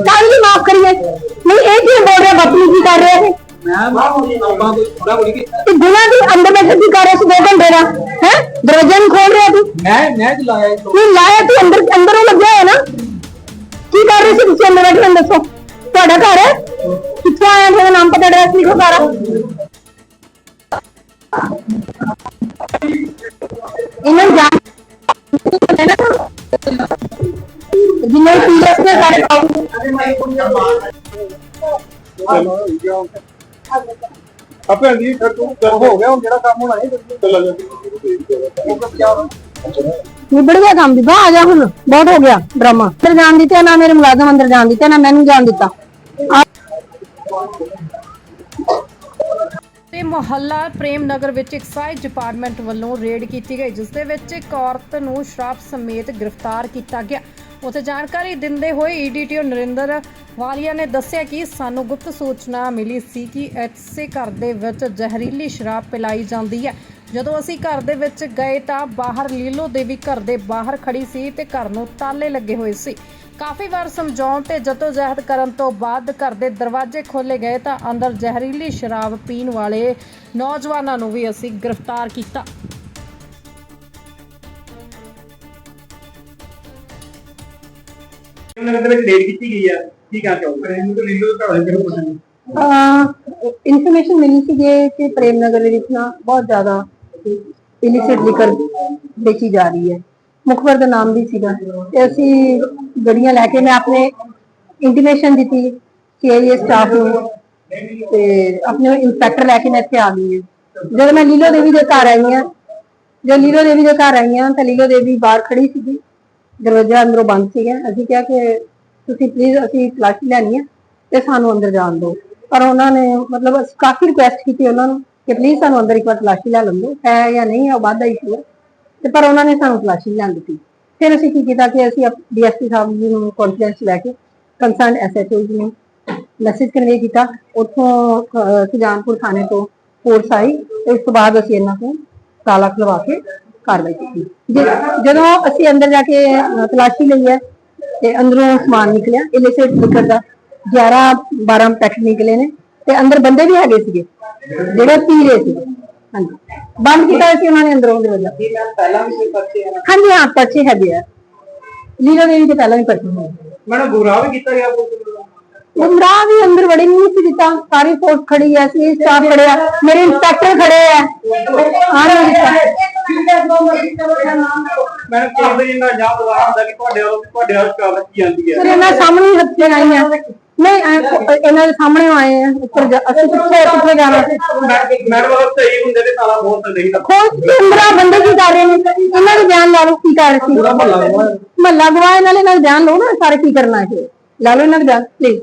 ਕੱਲ ਵੀ ਮਾਫ ਕਰੀਏ ਨਹੀਂ ਇਹ ਕੀ ਬੋਲ ਰਿਹਾ ਬਦਤਮੀਜ਼ੀ ਕਰ ਰਿਹਾ ਹੈ ਮੈਮ ਆਪਾਂ ਕੋਈ ਥੋੜਾ ਬੋਲੀ ਕਿ ਤੇ ਗੁਨਾ ਦੀ ਅੰਦਰ ਬੈਠ ਕੇ ਕਰ ਰਿਹਾ ਸੀ ਦੋ ਘੰਟੇ ਦਾ ਹੈ ਦਰਵਾਜ਼ਾ ਨਹੀਂ ਖੋਲ ਜਿੰਨੇ ਸੀਰੀਅਸ ਨੇ ਸਾਰੇ ਆਪੇ ਜੀ ਫਿਰ ਤੂੰ ਕਰ ਹੋ ਗਿਆ ਹੁਣ ਜਿਹੜਾ ਕੰਮ ਹੋਣਾ ਇਹ ਚੱਲ ਜਾ। ਨਿਬੜ ਗਿਆ ਕੰਮ ਦੀ ਬਾ ਆ ਜਾ ਹੁਣ ਬਹੁਤ ਹੋ ਗਿਆ ਡਰਾਮਾ। ਅੰਦਰ ਜਾਣ ਦਿੱਤਾ ਨਾ ਮੇਰੇ ਮੁਲਾਜ਼ਮ ਅੰਦਰ ਜਾਣ ਦਿੱਤਾ ਨਾ ਮੈਨੂੰ ਜਾਣ ਦਿੱਤਾ। ਆ- ਤੇ ਮੁਹੱਲਾ ਪ੍ਰੇਮ ਨਗਰ ਵਿੱਚ ਐਕਸਾਈਜ਼ ਡਿਪਾਰਟਮੈਂਟ ਵੱਲੋਂ ਰੇਡ ਕੀਤੀ ਗਈ, ਜਿਸ ਦੇ ਵਿੱਚ ਇੱਕ ਔਰਤ ਨੂੰ ਸ਼ਰਾਬ ਸਮੇਤ ਗ੍ਰਿਫਤਾਰ ਕੀਤਾ ਗਿਆ। ਉੱਥੇ ਜਾਣਕਾਰੀ ਦਿੰਦੇ ਹੋਏ ਈਡੀਟੀਓ ਨਰਿੰਦਰ ਵਾਲੀਆ ਨੇ ਦੱਸਿਆ ਕਿ ਸਾਨੂੰ ਗੁਪਤ ਸੂਚਨਾ ਮਿਲੀ ਸੀ ਕਿ ਐਚਸੇ ਘਰ ਦੇ ਵਿੱਚ ਜ਼ਹਿਰੀਲੀ ਸ਼ਰਾਬ ਪਿਲਾਈ ਜਾਂਦੀ ਹੈ। ਜਦੋਂ ਅਸੀਂ ਘਰ ਦੇ ਵਿੱਚ ਗਏ ਤਾਂ ਬਾਹਰ ਲੀਲੋ ਦੇਵੀ ਘਰ ਦੇ ਬਾਹਰ ਖੜੀ ਸੀ ਤੇ ਘਰ ਨੂੰ ਤਾਲੇ ਲੱਗੇ ਹੋਏ ਸੀ। ਕਾਫੀ ਵਾਰ ਸਮਝਾਉਣ ਤੇ ਜਹਿਦ ਕਰਨ ਤੋਂ ਬਾਅਦ ਘਰ ਦੇ ਦਰਵਾਜ਼ੇ ਖੋਲੇ ਗਏ ਤਾਂ ਅੰਦਰ ਜ਼ਹਿਰੀਲੀ ਸ਼ਰਾਬ ਪੀਣ ਵਾਲੇ ਨੌਜਵਾਨਾਂ ਨੂੰ ਵੀ ਅਸੀਂ ਗ੍ਰਿਫਤਾਰ ਕੀਤਾ। ਉਹਨਾਂ ਦੇ ਵਿੱਚ ਰੇਡ ਕੀਤੀ ਗਈ ਆ। ਕੀ ਕਹਿਣਾ ਚਾਹੋਗੇ ਇਹਨੂੰ ਤਾਂ ਲੀਲੋ ਘਰ ਵਾਲੇ ਕਿਹਨੂੰ ਪਸੰਦ ਇਨਫੋਰਮੇਸ਼ਨ ਮਿਲੀ ਸੀ ਕਿ ਪ੍ਰੇਮ ਨਗਰ ਦੇ ਵਿੱਚ ਨਾ ਬਹੁਤ ਜ਼ਿਆਦਾ ਇਲਿਸਿਟ ਲਿਕਰ ਵੇਚੀ ਜਾ ਰਹੀ ਹੈ। ਮੁਖਬਰ ਦਾ ਨਾਮ ਵੀ ਸੀਗਾ ਤੇ ਅਸੀਂ ਗੱਡੀਆਂ ਲੈ ਕੇ ਮੈਂ ਆਪਣੇ ਇੰਟੀਮੇਸ਼ਨ ਦਿੱਤੀ ਕਿ ਇਹ ਸਟਾਫ ਨੂੰ ਤੇ ਆਪਣੇ ਇੰਸਪੈਕਟਰ ਲੈ ਕੇ ਮੈਂ ਇੱਥੇ ਆ ਗਈ ਹਾਂ। ਜਦੋਂ ਮੈਂ ਲੀਲੋ ਦੇਵੀ ਦੇ ਘਰ ਆਈ ਹਾਂ, ਜਦੋਂ ਲੀਲੋ ਦੇਵੀ ਦੇ ਘਰ ਆਈ ਹਾਂ ਤਾਂ ਲੀਲੋ ਦੇਵੀ ਬਾਹਰ ਖੜੀ ਸੀਗੀ। ਦਰਵਾਜ਼ਾ ਅੰਦਰੋਂ ਬੰਦ ਸੀਗਾ। ਅਸੀਂ ਕਿਹਾ ਕਿ ਤੁਸੀਂ ਪਲੀਜ਼ ਅਸੀਂ ਤਲਾਸ਼ੀ ਲੈਣੀ ਹੈ ਤੇ ਸਾਨੂੰ ਅੰਦਰ ਜਾਣ ਦਿਓ। ਪਰ ਉਹਨਾਂ ਨੇ ਮਤਲਬ ਕਾਫੀ ਰਿਕੁਐਸਟ ਕੀਤੀ ਉਹਨਾਂ ਨੂੰ ਕਿ ਪਲੀਜ਼ ਸਾਨੂੰ ਅੰਦਰ ਇੱਕ ਵਾਰ ਤਲਾਸ਼ੀ ਲੈ ਲੈਣ ਹੈ ਜਾਂ ਨਹੀਂ ਹੈ ਉਹ ਬਾਅਦ ਦਾ ਇਸ਼ੂ ਹੈ। ਤੇ ਪਰ ਉਹਨਾਂ ਨੇ ਸਾਨੂੰ ਤਲਾਸ਼ੀ ਲੈਣ ਦਿੱਤੀ। ਫਿਰ ਅਸੀਂ ਕੀ ਕੀਤਾ ਕਿ ਅਸੀਂ ਡੀਐਸਪੀ ਸਾਹਿਬ ਜੀ ਨੂੰ ਕਾਨਫਰੰਸ ਲੈ ਕੇ ਕੰਸਰਨ ਐਸਐਚਓ ਜੀ ਨੂੰ ਮੈਸੇਜ ਕਨਵੇ ਕੀਤਾ। ਉੱਥੋਂ ਸੁਜਾਨਪੁਰ ਥਾਣੇ ਤੋਂ ਫੋਰਸ ਆਈ ਤੇ ਤੋਂ ਬਾਅਦ ਅਸੀਂ ਇਹਨਾਂ ਤੋਂ ਤਾਲਾ ਖਲਵਾ ਕੇ ਕਾਰਵਾਈ ਕੀਤੀ। ਜਦੋਂ ਅਸੀਂ ਅੰਦਰ ਜਾ ਕੇ ਤਲਾਸ਼ੀ ਲਈ ਹੈ ਤੇ ਅੰਦਰੋਂ ਸਮਾਨ ਨਿਕਲਿਆ ਇਲਿਸਿਟ ਲਿਕਰ ਦਾ 11 12 ਪੈਕਟ ਨਿਕਲੇ ਨੇ ਤੇ ਅੰਦਰ ਬੰਦੇ ਵੀ ਹੈਗੇ ਸੀਗੇ, ਜਿਹੜੇ ਪੀ ਰਹੇ ਸੀ। ਹਾਂਜੀ। ਬੰਦ ਕੀਤਾ ਹੋਇਆ ਸੀ ਉਹਨਾਂ ਨੇ ਅੰਦਰੋਂ ਦਰਵਾਜ਼ਾ ਪਹਿਲਾਂ ਵੀ ਕੋਈ ਪਰਚੇ ਆ ਹਾਂਜੀ ਹਾਂ ਪਰਚੇ ਹੈਗੇ ਆ। ਲੀਲਾ ਦੇਵੀ ਦੇ ਪਹਿਲਾਂ ਵੀ ਪਰਚੇ ਹੋਏ ਮੈਨੂੰ ਗੁਰਾਹ ਵੀ ਕੀਤਾ ਗਿਆ ਪੁਲਿਸ ਵੱਲੋਂ? ਉਮਰਾ ਵੀ ਅੰਦਰ ਵੜੇ ਨਹੀਂ ਸੀ ਦਿੱਤਾ ਸਾਰੀ ਫੋਰਸ ਖੜੀ ਐ ਸੀ ਸਟਾਫ ਖੜਿਆ। ਮੇਰੇ ਇੰਸਪੈਕਟਰ ਖੜੇ ਐ ਦਿੱਤਾ ਮੈਨੂੰ ਕਈ ਵਾਰੀ ਇੰਨਾ ਜਾਮ ਲਗਾ ਹੁੰਦਾ ਕਿ ਤੁਹਾਡੇ ਵੱਲੋਂ ਤੁਹਾਡੇ ਰੱਖੀ ਜਾਂਦੀ ਫਿਰ ਹੈ। ਇਹਨਾਂ ਸਾਹਮਣੇ ਹੱਥੇ ਆਈਆਂ। ਨਹੀਂ ਐਂ ਕੋ- ਇਹਨਾਂ ਦੇ ਸਾਹਮਣੇ ਆਏ ਆ ਉੱਪਰ ਜਾ- ਅਸੀਂ ਕਿੱਥੇ ਕਿੱਥੇ ਜਾਣਾ? ਮੈਡਮ ਵੱਲੋਂ ਸਹੀ ਹੁੰਦੇ ਤੇ ਤਾਲਾ ਬਹੁਤ ਨਹੀਂ ਲੱਗਦਾ। ਖੋਜ ਕੇ ਅੰਦਰ ਬੰਦੇ ਕੀ ਕਰ ਰਹੇ ਨੇ? ਇਹਨਾਂ ਦੇ ਬਿਆਨ ਲਾ ਲਓ ਕੀ ਕਰ ਰਹੇ ਸੀ? ਮਹੱਲਾ ਗਵਾਹ ਇਹਨਾਂ ਨੇ ਇਹਨਾਂ ਦੇ ਬਿਆਨ ਲਓ ਨਾ ਸਾਰੇ ਕੀ ਕਰਨਾ ਹੈ ਲੈ ਲਓ ਇਹਨਾਂ ਦੇ ਬਿਆਨ ਪਲੀਜ਼